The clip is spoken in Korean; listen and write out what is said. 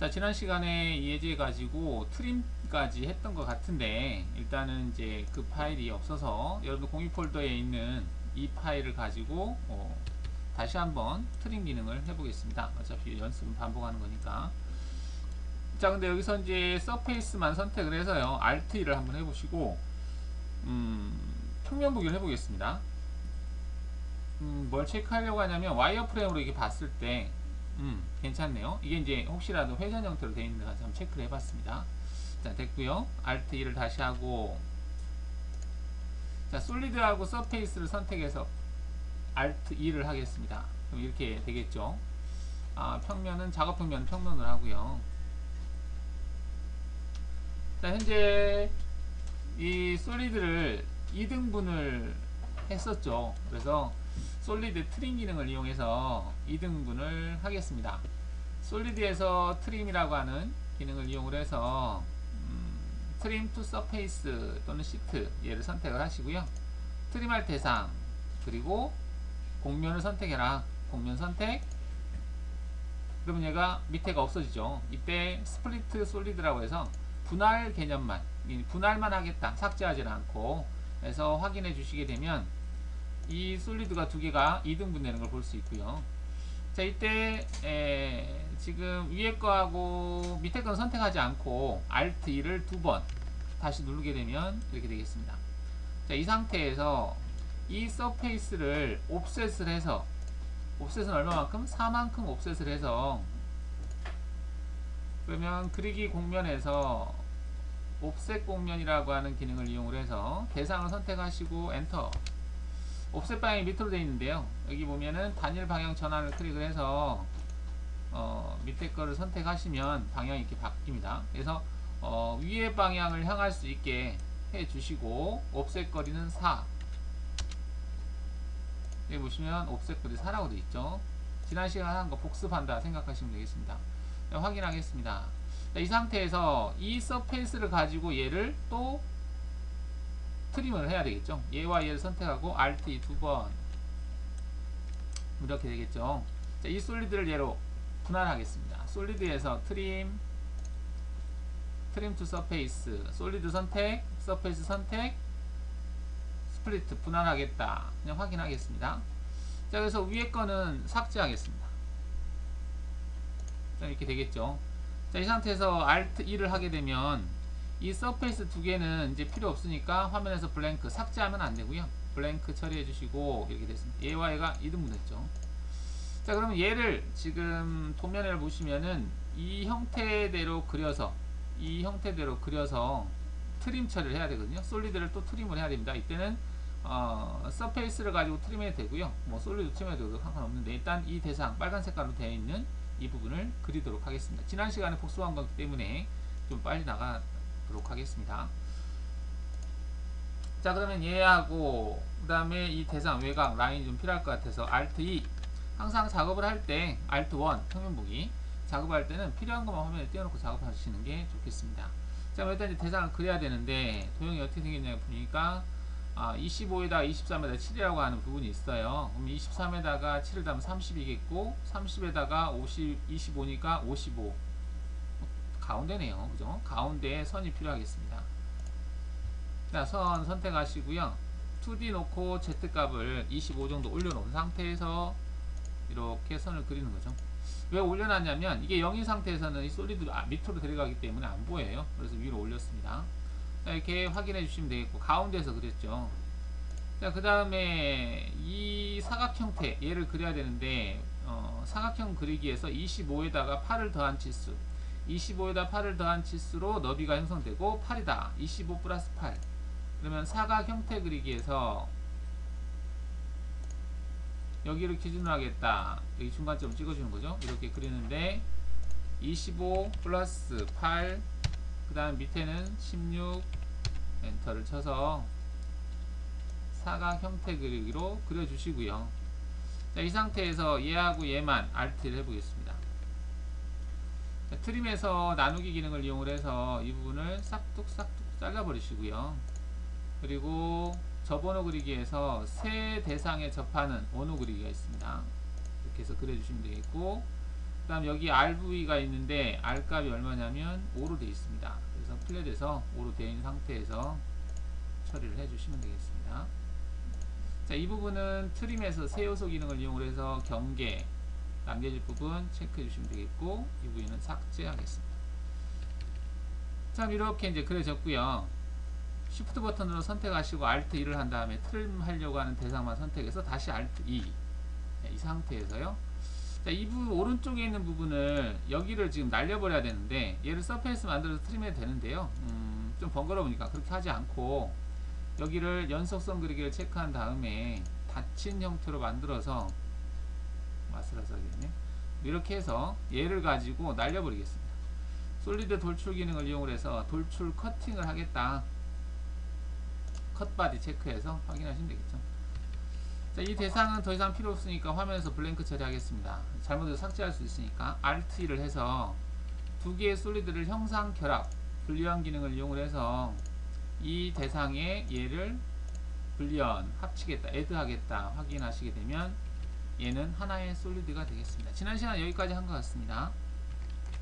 자 지난 시간에 이 예제 가지고 트림까지 했던 것 같은데 일단은 이제 그 파일이 없어서 여러분 공유 폴더에 있는 이 파일을 가지고 어, 다시 한번 트림 기능을 해보겠습니다. 어차피 연습은 반복하는 거니까. 자 근데 여기서 이제 서페이스만 선택을 해서요 Alt 2를 한번 해보시고 음, 평면 보기를 해보겠습니다. 음, 뭘 체크하려고 하냐면 와이어 프레임으로 이렇게 봤을 때 음, 괜찮네요. 이게 이제 혹시라도 회전 형태로 되어 있는가 한번 체크를 해봤습니다. 자, 됐고요. Alt 2를 다시 하고 자, 솔리드하고 서페이스를 선택해서 Alt 2를 하겠습니다. 그럼 이렇게 되겠죠. 아, 평면은 작업 평면 평면을 하고요. 자, 현재 이 솔리드를 2등분을 했었죠. 그래서 솔리드 트림 기능을 이용해서 2등분을 하겠습니다. 솔리드에서 트림이라고 하는 기능을 이용을 해서 음, 트림 투 서페이스 또는 시트 얘를 선택을 하시고요. 트림할 대상 그리고 공면을 선택해라. 공면 선택 그러면 얘가 밑에가 없어지죠. 이때 스플리트 솔리드라고 해서 분할 개념만 분할만 하겠다. 삭제하지는 않고 해서 확인해 주시게 되면 이 솔리드가 두 개가 2등분 되는 걸 볼 수 있고요. 자 이때 에, 지금 위에 거하고 밑에 건 선택하지 않고 Alt 2를 두 번 다시 누르게 되면 이렇게 되겠습니다. 자 이 상태에서 이 서페이스를 옵셋을 해서 옵셋은 얼마만큼? 4만큼 옵셋을 해서 그러면 그리기 공면에서 옵셋 공면이라고 하는 기능을 이용을 해서 대상을 선택하시고 엔터 옵셋 방향이 밑으로 되어 있는데요. 여기 보면은 단일 방향 전환을 클릭을 해서 어, 밑에 거를 선택하시면 방향이 이렇게 바뀝니다. 그래서 어, 위의 방향을 향할 수 있게 해 주시고 옵셋 거리는 4 여기 보시면 옵셋 거리 4라고 되어 있죠. 지난 시간에 한거 복습한다 생각하시면 되겠습니다. 자, 확인하겠습니다. 자, 이 상태에서 이 서페이스를 가지고 얘를 또 트림을 해야 되겠죠. 얘와 얘를 선택하고 Alt E 두번 이렇게 되겠죠. 자, 이 솔리드를 얘로 분할하겠습니다. 솔리드에서 트림 트림 투 서페이스 솔리드 선택 서페이스 선택 스플리트 분할하겠다. 그냥 확인하겠습니다. 자, 그래서 위에 거는 삭제하겠습니다. 자, 이렇게 되겠죠. 자, 이 상태에서 Alt 2를 하게 되면 이 서페이스 두 개는 이제 필요 없으니까 화면에서 블랭크 삭제하면 안 되고요. 블랭크 처리해 주시고 이렇게 됐습니다. 얘와 얘가 이등분했죠. 자, 그러면 얘를 지금 도면을 보시면은 이 형태대로 그려서 이 형태대로 그려서 트림 처리를 해야 되거든요. 솔리드를 또 트림을 해야 됩니다. 이때는 어, 서페이스를 가지고 트림해도 되고요. 뭐 솔리드 트림해도 상관없는데 일단 이 대상 빨간 색깔로 되어 있는 이 부분을 그리도록 하겠습니다. 지난 시간에 복수한 거기 때문에 좀 빨리 나가 도록 하겠습니다. 자 그러면 얘하고 그 다음에 이 대상 외곽 라인이 좀 필요할 것 같아서 Alt 2 항상 작업을 할 때 Alt 1 평면 보기 작업할 때는 필요한 것만 화면에 띄워놓고 작업하시는 게 좋겠습니다. 자 일단 이제 대상을 그려야 되는데 도형이 어떻게 생겼냐 보니까 아, 25에다 23에다 7이라고 하는 부분이 있어요. 그럼 23에다가 7을 더하면 30이겠고 30에다가 50, 25니까 55 가운데네요. 그죠? 가운데에 선이 필요하겠습니다. 자, 선 선택하시고요. 2D 놓고 Z값을 25 정도 올려놓은 상태에서 이렇게 선을 그리는 거죠. 왜 올려놨냐면 이게 0인 상태에서는 이 솔리드 아, 밑으로 들어가기 때문에 안 보여요. 그래서 위로 올렸습니다. 자, 이렇게 확인해 주시면 되겠고 가운데서 그렸죠 자 그 다음에 이 사각 형태 얘를 그려야 되는데 어, 사각형 그리기에서 25에다가 8을 더한 치수 25에다 8을 더한 치수로 너비가 형성되고 8이다. 25 플러스 8 그러면 사각 형태 그리기에서 여기를 기준으로 하겠다. 여기 중간점 찍어주는 거죠? 이렇게 그리는데 25 플러스 8 그 다음 밑에는 16 엔터를 쳐서 사각 형태 그리기로 그려주시고요. 자, 이 상태에서 얘하고 얘만 Alt를 해보겠습니다. 자, 트림에서 나누기 기능을 이용을 해서 이 부분을 싹둑 싹둑 잘라 버리시고요 그리고 접번호 그리기에서 세 대상에 접하는 원호 그리기가 있습니다 이렇게 해서 그려주시면 되겠고 그 다음 여기 RV가 있는데 R 값이 얼마냐면 5로 되어 있습니다. 그래서 플랫에서 5로 되어 있는 상태에서 처리를 해주시면 되겠습니다. 자, 이 부분은 트림에서 세 요소 기능을 이용해서 경계, 남겨질 부분 체크해 주시면 되겠고, 이 부분은 삭제하겠습니다. 자, 이렇게 이제 그려졌고요. Shift 버튼으로 선택하시고 Alt 2를 한 다음에 트림 하려고 하는 대상만 선택해서 다시 Alt 2. 네, 이 상태에서요. 자, 이 부분 오른쪽에 있는 부분을 여기를 지금 날려버려야 되는데 얘를 서페이스 만들어서 트림해도 되는데요. 음, 좀 번거로우니까 그렇게 하지 않고 여기를 연속선 그리기를 체크한 다음에 닫힌 형태로 만들어서 마스라서겠네 이렇게 해서 얘를 가지고 날려버리겠습니다. 솔리드 돌출 기능을 이용을 해서 돌출 커팅을 하겠다. 컷바디 체크해서 확인하시면 되겠죠. 자, 이 대상은 더 이상 필요 없으니까 화면에서 블랭크 처리하겠습니다. 잘못해서 삭제할 수 있으니까 Alt-를 해서 두 개의 솔리드를 형상 결합, 분리한 기능을 이용을 해서 이 대상에 얘를 분리한, 합치겠다, 애드하겠다 확인하시게 되면 얘는 하나의 솔리드가 되겠습니다. 지난 시간 여기까지 한 것 같습니다.